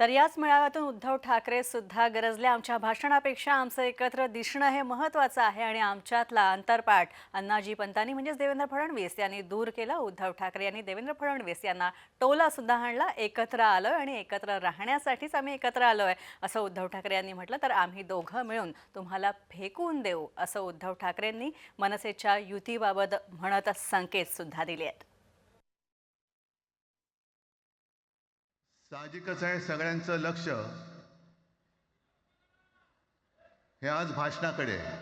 तर याच मेळाव्यातून उद्धव ठाकरे सुद्धा गरजले. आमच्या भाषणापेक्षा आमचं एकत्र दिसणं हे महत्त्वाचं आहे आणि आमच्यातला अंतरपाठ अण्णाजी पंतांनी म्हणजेच देवेंद्र फडणवीस यांनी दूर केला. उद्धव ठाकरे यांनी देवेंद्र फडणवीस यांना टोला सुद्धा हाणला. एकत्र आलोय आणि एकत्र राहण्यासाठीच आम्ही एकत्र आलोय असं उद्धव ठाकरे यांनी म्हटलं. तर आम्ही दोघं मिळून तुम्हाला फेकून देऊ असं उद्धव ठाकरेंनी मनसेच्या युतीबाबत म्हणत संकेत सुद्धा दिले आहेत. साहजिकच आहे सगळ्यांचं लक्ष हे आज भाषणाकडे आहे.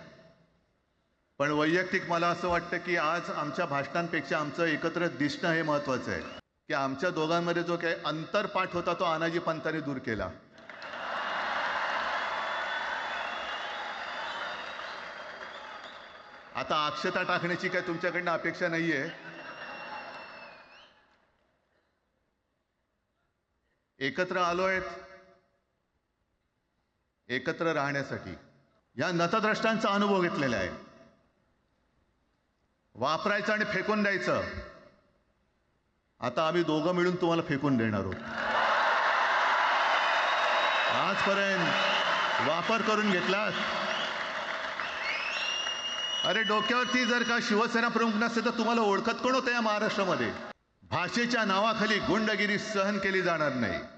पण वैयक्तिक मला असं वाटतं की आज आमच्या भाषणांपेक्षा आमचं एकत्र दिसणं हे महत्वाचं आहे. की आमच्या दोघांमध्ये जो काही अंतरपाठ होता तो अनाजी पंतांनी दूर केला. आता अक्षता टाकण्याची काय तुमच्याकडनं अपेक्षा नाहीये. एकत्र आलोय एकत्र राहण्यासाठी. या नतद्रष्टांचा अनुभव घेतलेला आहे. वापरायचं आणि फेकून द्यायचं. आता आम्ही दोघं मिळून तुम्हाला फेकून देणार आहोत. आजपर्यंत वापर करून घेतला. अरे डोक्यावरती जर का शिवसेना प्रमुख नसते तर तुम्हाला ओळखत कोण होतं या महाराष्ट्रामध्ये? भाषेच्या नावाखाली गुंडगिरी सहन केली जाणार नाही.